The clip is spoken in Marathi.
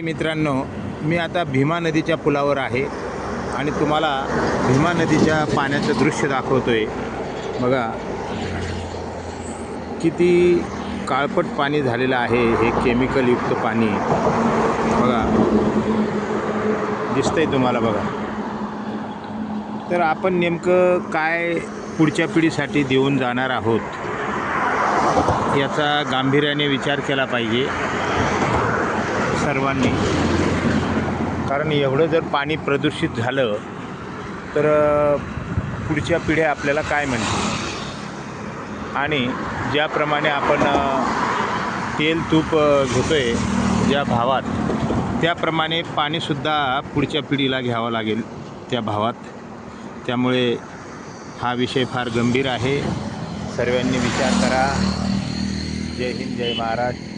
मित्रांनो मी आता भीमा नदीच्या पुलावर आहे आणि तुम्हाला भीमा नदीच्या पाण्याचं दृश्य दाखवतो आहे बघा किती काळपट पाणी झालेलं आहे हे केमिकलयुक्त पाणी. बघा दिसतंय तुम्हाला बघा. तर आपण नेमकं काय पुढच्या पिढीसाठी देऊन जाणार आहोत? याचा गांभीर्याने विचार केला पाहिजे. सर्वांनी. कारण एवढं जर पाणी प्रदूषित झालं तर पुढच्या पिढ्या आपल्याला काय म्हणतील? आणि ज्याप्रमाणे आपण तेल तूप घेतो आहे ज्या भावात त्याप्रमाणे पाणीसुद्धा पुढच्या पिढीला घ्यावं लागेल त्या भावात. त्यामुळे हा विषय फार गंभीर आहे. सर्वांनी विचार करा. जय हिंद जय महाराष्ट्र.